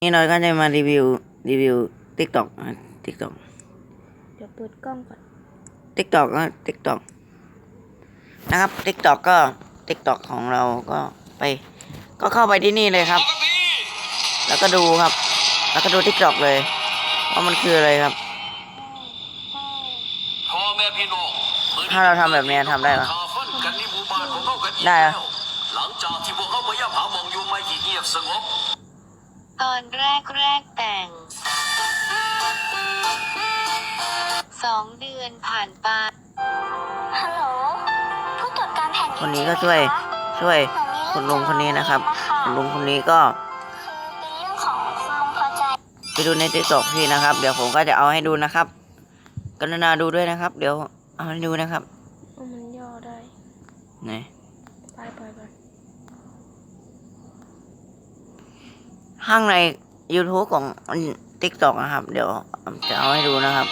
นี่เราก็จะมารีวิวรีวิวติ๊กต็อกติ๊กต็อกเดี๋ยวเปิดกล้องก่อนติ๊กต็อกก็ติ๊กต็อกนะครับติ๊กต็อกก็ติ๊กต็อกของเราก็ไป ก็เข้าไปที่นี่เลยครับ แล้วก็ดูครับ แล้วก็ดูติ๊กต็อกเลยว่ามันคืออะไรครับพ่อแม่พี่น้องถ้าเราทำแบบนี้ทำได้ปะคาฟันกันในหมู่บ้านของเขากันอีกได้แล้อะวหลังจากที่พวกเขาพยายามหามองอยู่ไม่ที่เงียบสงบ ตอนแรกแรกแต่ง สองเดือนผ่านไป ฮัลโหล ผู้ตรวจการแผ่นดินคนนี้ก็ช่วย ช่วย คุณลุงคนนี้นะครับ คุณลุงคนนี้ก็เป็นเรื่องของความพอใจไปดูในติ๊กต็อกพี่นะครับ เดี๋ยวผมก็จะเอาให้ดูนะครับ กรุณาดูด้วยนะครับ เดี๋ยวเอาให้ดูนะครับเอามันย่อได้ไหนไปไปไป ข้างใน YouTube ของ TikTok นะครับ เดี๋ยวจะเอาให้ดูนะครับ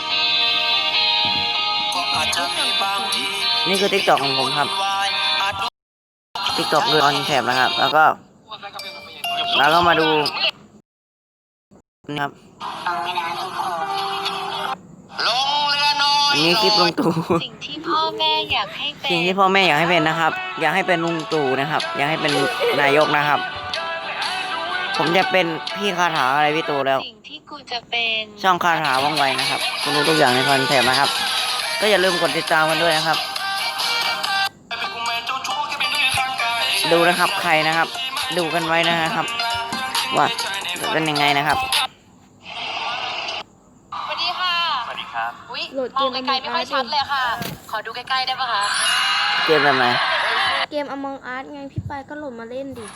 ก็อาจจะมีบางทีนี่คือ TikTok ของผมครับอาจ TikTok เรือออนแถบนะครับ แล้วก็แล้วก็มาดูนะครับลงเรือน้อยอันนี้คลิปลุงตู่สิ่งที่พ่อแม่อยากให้เป็สิ่งนที่พ่อแม่อยากให้เป็นนะครับ อยากให้เป็นลุงตู่นะครับ อยากให้เป็นนายกนะครับ ผมจะเป็นพี่คาถาอะไรพี่ตู่แล้ว สิ่งที่กูจะเป็นช่องคาถาว่องไวนะครับคุณรู้ทุกอย่างในคอนเทปนะครับ ก็อย่าลืมกดติดตามกันด้วยนะครับเป็นกุมารเจ้าชู้แค่เป็นเรื่องทางกายดูนะครับใครนะครับ ดูกันไว้นะครับ ว่าจะเป็นยังไงนะครับ สวัสดีค่ะสวัสดีครับอุ้ยมองไกลๆไม่ค่อยชัดเลยค่ะ ขอดูใกล้ๆได้ปะคะเกมแบบไหนเกม Among Us ไงพี่ปายก็โหลดมาเล่นดิ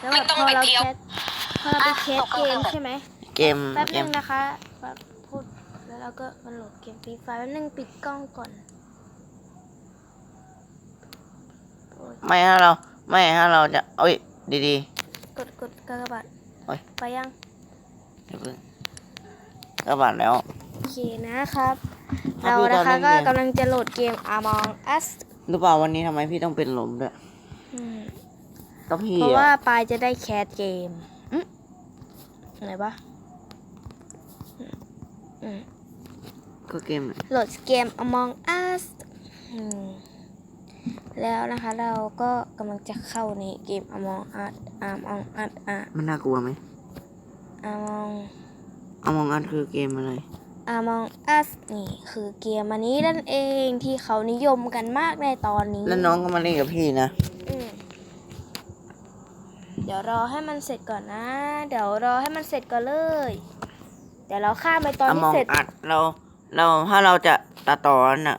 แล้วแบไม่บต้องพอไปเราเที่ยวแคสพอ เราไปแคสเกมใช่ไหมเกมแป๊บเกนึมงนะคะแบบพูดแล้วเราก็มาโหลดเกมฟรีไฟแป๊บนึงปิดกล้องก่อนโอ้ยไม่ถ้าเรา ไม่ถ้าเราจะเอ้ยดีกดกดกากบาทโอ้ยไปยังๆอย่าเพิ่งก็บาดแล้ว โอเคนะครับ ครับเราพี่นะคะตอนเล่นเกมก็กำลังจะโหลดเกม Among Us รู้เปล่าวันนี้ทำไมพี่ต้องเป็นลมด้วยอืมก็พี่เพราะว่าอะปายจะได้แคสเกม อืมอะไรปะอืมอืมก็เกมอะโหลดเกม Among Us อืมแล้วนะคะเราก็กำลังจะเข้าในเกม Among Us Among Us อะมันน่ากลัวไหม Among เอามองอันคือเกมอะไร Among Us นี่คือเกมอันนี้นั่นเองที่เขานิยมกันมากในตอนนี้ แล้วน้องก็มาเล่นกับพี่นะอืมเดี๋ยวรอให้มันเสร็จก่อนนะ เดี๋ยวรอให้มันเสร็จก่อนเลย เดี๋ยวเราข้ามไปตอนเอาที่มองเสร็จ อัดเราเราถ้าเราจะตัดต่อน่ะ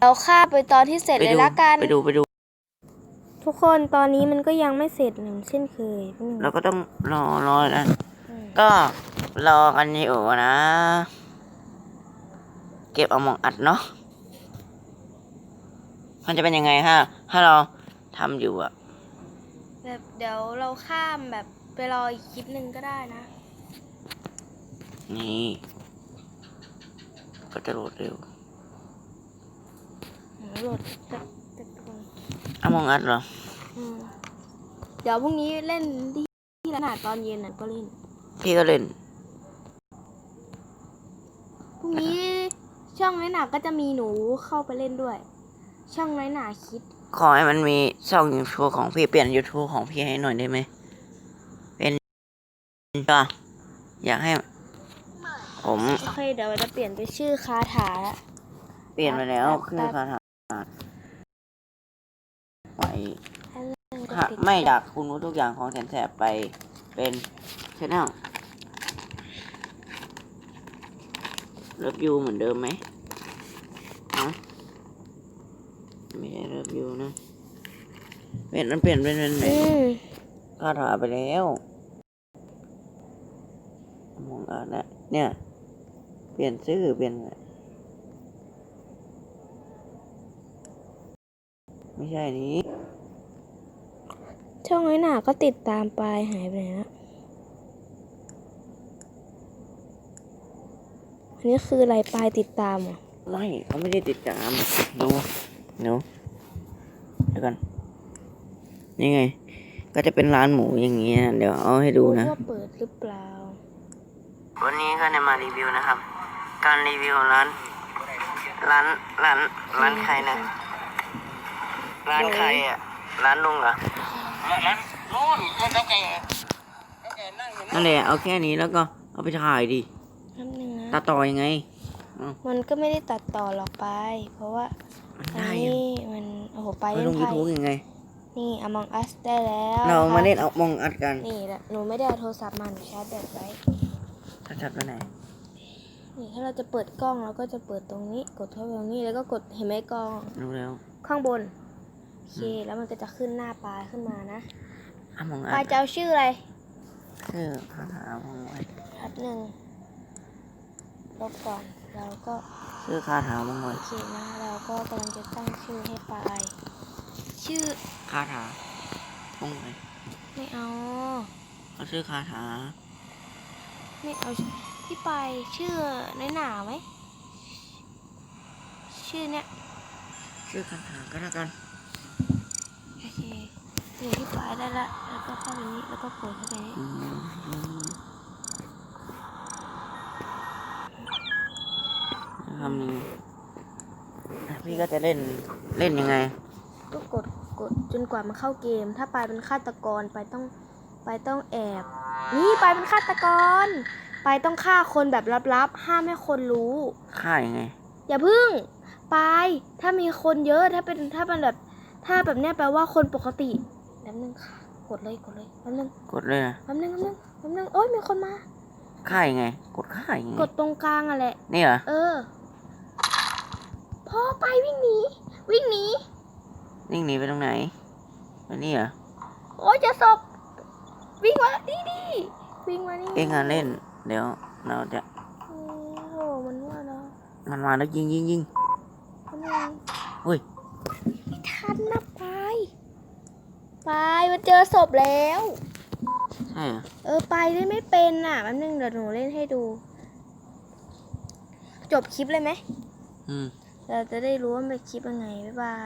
เราข้ามไปตอนที่เสร็จไปเลยดูละกัน ไปดูไปดู ทุกคนตอนนี้มันก็ยังไม่เสร็จเหมือนเช่นเคยอืมเราก็ต้องรอรอนะอืมก็รอกันอยู่นะ เก็บเอามองอัดเนาะมันจะเป็นยังไงฮะ ถ้าเราทำอยู่อะ แบบเดี๋ยวเราข้ามแบบไปรออีกคลิปหนึ่งก็ได้นะ นี่ ก็จะโหลดเร็วอืมโหลดแบบแบบตรงเอามองอัดเหรอ อืมเดี๋ยวพรุ่งนี้เล่นที่ที่ร้านอาหารตอนเย็นน่ะก็เล่น พี่ก็เล่น พรุ่งนี้ช่องน้อยหนาก็จะมีหนูเข้าไปเล่นด้วย ช่องน้อยหนาคิด ขอให้มันมีช่อง YouTube ของพี่เปลี่ยน YouTube ของพี่ให้หน่อยได้ไหม เป็นก็อยากให้ ผม โอเคเดี๋ยวเราจะเปลี่ยนไปชื่อคาถาละเปลี่ยนไปแล้วครับคือคาถาไปให้เล่นกดค่ะติดไม่จากคุณรู้ทุกอย่างของแสนแสบไปเป็นชแนลเลิฟยูเหมือนเดิมไหมฮะ ไม่ใช่เลิฟยูนะเปลี่ยนมันเปลี่ยนเป็นเป็นอืมคาถาไปแล้วมองอ่านนะเนี่ย เปลี่ยนชื่อเปลี่ยนอะไรไม่ใช่นี้ช่องน้อยหนาก็ติดตามไปหายไปไหนละอันนี้คืออะไรปลายติดตามเหรอะไม่เขาไม่ได้ติดตามดู หนูเดี๋ยวกันนี่ไง ก็จะเป็นร้านหมูอย่างเงี้ยเดี๋ยวเอาให้ดูนะว่าเปิดหรือเปล่า วันนี้ก็จะมารีวิวนะครับ การรีวิวร้าน ร้านร้านร้านใครนะร้านใครอะร้านลุงเหรอนั้นนู่นมันเท่าแก่เท่าแก่นั่งอยู่นั่นนั่นแหละเอาแค่นี้แล้วก็เอาไปถ่ายดิน้ำหนึ่งตันะดต่อยังไง มันก็ไม่ได้ตัดต่อหรอกไป เพราะว่า มันอันได้ยังนี้มันโอ้โหไปไปเล่ลนงยูไพ่ทูบยังไง นี่ Among Us ได้แล้วเรามาเล่นครับเอามองอัดกันนี่แหละหนูไม่ได้เอาโทรศัพท์มาหนูชาร์จแบตไว้ถ้าจัดไปไหนนี่ถ้าเราจะเปิดกล้องเราก็จะเปิดตรงนี้ กดเข้าไปตรงนี้แล้วก็กดเห็นไหมกล้องรู้แล้วข้างบน โอเค แล้วมันก็จะขึ้นหน้าปลาขึ้นมานะเอามองปลาอัดจะเอาชื่ออะไรคือคาถามองอัด ครับหนึ่งลบก่อนเราก็ ชื่อคาถามองอัโอดเคนะเราก็กำลังจะตั้งชื่อให้ปลายชื่อคาถามองอัดไม่เอาเขาชื่อคาถาไม่เอาชื่อพี่ปลายชื่อน้อยหนาไหมชื่อเนี้ยชื่อคาถาก็แล้วกันโอเคนี่พี่ปลายได้ละแล้วก็เข้าไปนี้แล้วก็กดเข้าไปนี้ อืมทำนี้พี่ ก็จะเล่นเล่นยังไง ก็กดกดจนกว่ามันเข้าเกม ถ้าปลายเป็นฆาตกรปลายต้องปลายต้องแอบ นี่ปลายเป็นฆาตกรปลายต้องฆ่าคนแบบลับๆ ห้ามให้คนรู้ฆ่ายังไง อย่าพึ่งปลายถ้ามีคนเยอะถ้าเป็นถ้าเป็นแบบถ้าแบบเนี้ยแปลว่าคนปกติแป๊บนึงค่ะกดเลยกดเลยแป๊บนึงกดเลยนะแป๊บนึงแป๊บนึงแป๊บนึงโอ้ยมีคนมาฆ่ายังไง กดฆ่ายังไงกดตรงกลางอะแหละนี่เหรอเออ พอไปวิ่งหนีวิ่งหนีนิ่งหนีไปตรงไหนไปนี่เหรอโอ้ยจะศพวิ่งมาดีดีวิ่งมานี่เองอะเล่น เดี๋ยวเราจะโอ้โหมันว่าเนาะมันมาแล้วยิงยิงยิงทำไมอุ้ยไม่ทันนะไปไปมันเจอศพแล้วใช่เหรอเออไปได้ไม่เป็นอะแป๊บนึงเดี๋ยวหนูเล่นให้ดู จบคลิปเลยไหมอืม เราจะได้รู้ว่ามันคลิปยังไง บ๊ายบาย